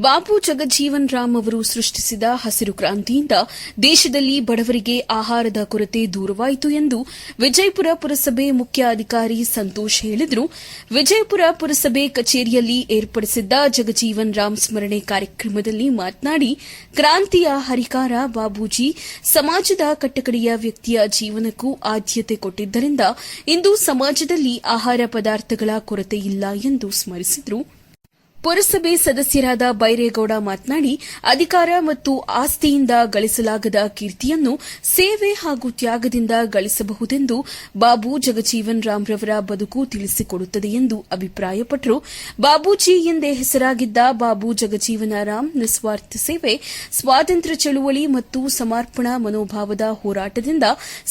ಬಾಬು ಜಗಜೀವನ್ ರಾಮ್ ಅವರು ಸೃಷ್ಟಿಸಿದ ಹಸಿರು ಕ್ರಾಂತಿಯಿಂದ ದೇಶದಲ್ಲಿ ಬಡವರಿಗೆ ಆಹಾರದ ಕೊರತೆ ದೂರವಾಯಿತು ಎಂದು ವಿಜಯಪುರ ಪುರಸಭೆ ಮುಖ್ಯ ಅಧಿಕಾರಿ ಸಂತೋಷ್ ಹೇಳಿದರು. ವಿಜಯಪುರ ಪುರಸಭೆ ಕಚೇರಿಯಲ್ಲಿ ಏರ್ಪಡಿಸಿದ್ದ ಜಗಜೀವನ್ ರಾಮ್ ಸ್ಮರಣೆ ಕಾರ್ಯಕ್ರಮದಲ್ಲಿ ಮಾತನಾಡಿ, ಕ್ರಾಂತಿಯ ಹರಿಕಾರ ಬಾಬೂಜಿ ಸಮಾಜದ ಕಟ್ಟಕಡೆಯ ವ್ಯಕ್ತಿಯ ಜೀವನಕ್ಕೂ ಆದ್ಯತೆ ಕೊಟ್ಟಿದ್ದರಿಂದ ಇಂದು ಸಮಾಜದಲ್ಲಿ ಆಹಾರ ಪದಾರ್ಥಗಳ ಕೊರತೆ ಇಲ್ಲ ಎಂದು ಸ್ಮರಿಸಿದರು. ಪುರಸಭೆ ಸದಸ್ಯರಾದ ಬೈರೇಗೌಡ ಮಾತನಾಡಿ, ಅಧಿಕಾರ ಮತ್ತು ಆಸ್ತಿಯಿಂದ ಗಳಿಸಲಾಗದ ಕೀರ್ತಿಯನ್ನು ಸೇವೆ ಹಾಗೂ ತ್ಯಾಗದಿಂದ ಗಳಿಸಬಹುದೆಂದು ಬಾಬು ಜಗಜೀವನ್ ರಾಮ್ರವರ ಬದುಕು ತಿಳಿಸಿಕೊಡುತ್ತದೆ ಎಂದು ಅಭಿಪ್ರಾಯಪಟ್ಟರು. ಬಾಬೂಜಿ ಎಂದೇ ಹೆಸರಾಗಿದ್ದ ಬಾಬು ಜಗಜೀವನ ರಾಮ್ ನಿಸ್ವಾರ್ಥ ಸೇವೆ, ಸ್ವಾತಂತ್ರ್ಯ ಚಳುವಳಿ ಮತ್ತು ಸಮರ್ಪಣಾ ಮನೋಭಾವದ ಹೋರಾಟದಿಂದ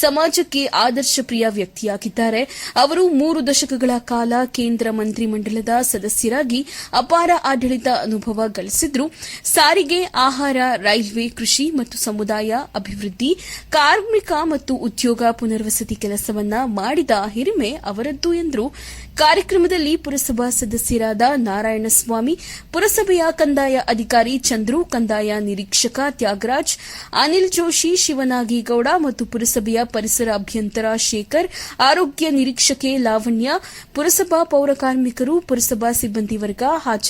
ಸಮಾಜಕ್ಕೆ ಆದರ್ಶಪ್ರಿಯ ವ್ಯಕ್ತಿಯಾಗಿದ್ದಾರೆ. ಅವರು ಮೂರು ದಶಕಗಳ ಕಾಲ ಕೇಂದ್ರ ಮಂತ್ರಿಮಂಡಲದ ಸದಸ್ಯರಾಗಿ ಅಪಾರ ಆಡಳಿತ ಅನುಭವ ಗಳಿಸಿದ್ರು. ಸಾರಿಗೆ, ಆಹಾರ, ರೈಲ್ವೆ, ಕೃಷಿ ಮತ್ತು ಸಮುದಾಯ ಅಭಿವೃದ್ಧಿ, ಕಾರ್ಮಿಕ ಮತ್ತು ಉದ್ಯೋಗ ಪುನರ್ವಸತಿ ಕೆಲಸವನ್ನ ಮಾಡಿದ ಹಿರಿಮೆ ಅವರದ್ದು ಎಂದರು. ಕಾರ್ಯಕ್ರಮದಲ್ಲಿ ಪುರಸಭಾ ಸದಸ್ಯರಾದ ನಾರಾಯಣಸ್ವಾಮಿ, ಪುರಸಭೆಯ ಕಂದಾಯ ಅಧಿಕಾರಿ ಚಂದ್ರು, ಕಂದಾಯ ನಿರೀಕ್ಷಕ ತ್ಯಾಗರಾಜ್, ಅನಿಲ್ ಜೋಶಿ, ಶಿವನಾಗೇಗೌಡ ಮತ್ತು ಪುರಸಭೆಯ ಪರಿಸರ ಅಭ್ಯಂತರ ಶೇಖರ್, ಆರೋಗ್ಯ ನಿರೀಕ್ಷಕೆ ಲಾವಣ್ಯ, ಪುರಸಭಾ ಪೌರ ಕಾರ್ಮಿಕರು, ಪುರಸಭಾ ಸಿಬ್ಬಂದಿ ವರ್ಗ ಹಾಜರಿದ್ದರು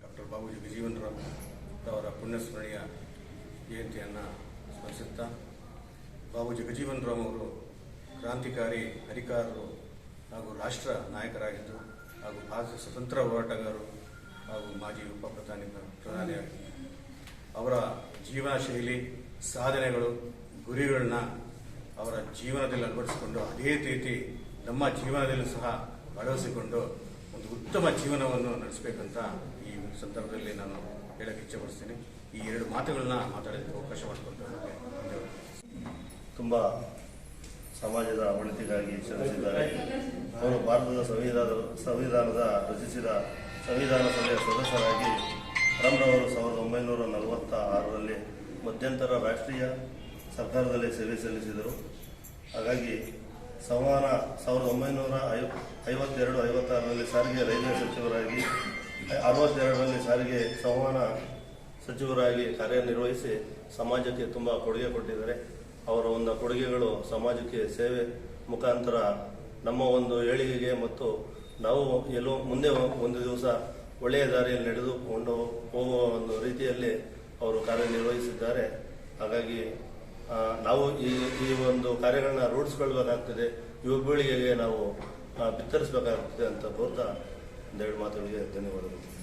ಡಾಕ್ಟರ್ ಬಾಬುಜಿ ರಾಮ್ ಅವರ ಪುಣ್ಯಸ್ಮರಣೆಯ ಜಯಂತಿಯನ್ನು ಸ್ಮರಿಸುತ್ತಾ ಬಾಬುಜಿ ರಾಮ್ ಅವರು ಕ್ರಾಂತಿಕಾರಿ ಹರಿಕಾರರು ಹಾಗೂ ರಾಷ್ಟ್ರ ನಾಯಕರಾಗಿದ್ದರು ಹಾಗೂ ಭಾರತ ಸ್ವತಂತ್ರ ಹೋರಾಟಗಾರರು ಹಾಗೂ ಮಾಜಿ ಉಪ ಪ್ರಧಾನಿ ಪ್ರಧಾನಿಯಾಗಿ ಅವರ ಜೀವನ ಶೈಲಿ, ಸಾಧನೆಗಳು, ಗುರಿಗಳನ್ನ ಅವರ ಜೀವನದಲ್ಲಿ ಅಳವಡಿಸಿಕೊಂಡು ಅದೇ ರೀತಿ ನಮ್ಮ ಜೀವನದಲ್ಲೂ ಸಹ ಅಳವಡಿಸಿಕೊಂಡು ಒಂದು ಉತ್ತಮ ಜೀವನವನ್ನು ನಡೆಸಬೇಕಂತ ಈ ಸಂದರ್ಭದಲ್ಲಿ ನಾನು ಹೇಳಕ್ಕೆ ಇಚ್ಛೆಪಡಿಸ್ತೀನಿ. ಈ ಎರಡು ಮಾತುಗಳನ್ನ ಮಾತಾಡೋದಕ್ಕೆ ಅವಕಾಶ ಧನ್ಯವಾದ ತುಂಬ ಸಮಾಜದ ಒಳಿತಿಗಾಗಿ ಶ್ರಮಿಸಿದ್ದಾರೆ. ಅವರು ಭಾರತದ ಸಂವಿಧಾನ, ಸಂವಿಧಾನದ ರಚಿಸಿದ ಸಂವಿಧಾನ ಸಭೆಯ ಸದಸ್ಯರಾಗಿ ರಾಮ್ರವರು ಸಾವಿರದ ಒಂಬೈನೂರ ನಲವತ್ತ ಆರರಲ್ಲಿ ಮಧ್ಯಂತರ ರಾಷ್ಟ್ರೀಯ ಸರ್ಕಾರದಲ್ಲಿ ಸೇವೆ ಸಲ್ಲಿಸಿದರು. ಹಾಗಾಗಿ ಸಂವಹನ ಸಾವಿರದ ಒಂಬೈನೂರ ಐ, ಐವತ್ತೆರಡು, ಐವತ್ತಾರರಲ್ಲಿ ಸಾರಿಗೆ ರೈಲ್ವೆ ಸಚಿವರಾಗಿ, ಅರವತ್ತೆರಡರಲ್ಲಿ ಸಾರಿಗೆ ಸಂವಹನ ಸಚಿವರಾಗಿ ಕಾರ್ಯನಿರ್ವಹಿಸಿ ಸಮಾಜಕ್ಕೆ ತುಂಬ ಕೊಡುಗೆ ಕೊಟ್ಟಿದ್ದಾರೆ. ಅವರ ಒಂದು ಕೊಡುಗೆಗಳು ಸಮಾಜಕ್ಕೆ ಸೇವೆ ಮುಖಾಂತರ ನಮ್ಮ ಒಂದು ಏಳಿಗೆಗೆ ಮತ್ತು ನಾವು ಎಲ್ಲೋ ಮುಂದೆ ಒಂದು ದಿವಸ ಒಳ್ಳೆಯ ದಾರಿಯಲ್ಲಿ ನಡೆದುಕೊಂಡು ಹೋಗುವ ಒಂದು ರೀತಿಯಲ್ಲಿ ಅವರು ಕಾರ್ಯನಿರ್ವಹಿಸಿದ್ದಾರೆ. ಹಾಗಾಗಿ ನಾವು ಈ ಈ ಒಂದು ಕಾರ್ಯಗಳನ್ನ ರೂಢಿಸ್ಕೊಳ್ಬೇಕಾಗ್ತದೆ. ಯುವ ಪೀಳಿಗೆಗೆ ನಾವು ಬಿತ್ತರಿಸಬೇಕಾಗ್ತದೆ ಅಂತ ಕೋರ್ತಾ ಒಂದೆರಡು ಮಾತುಗಳಿಗೆ ಧನ್ಯವಾದಗಳು.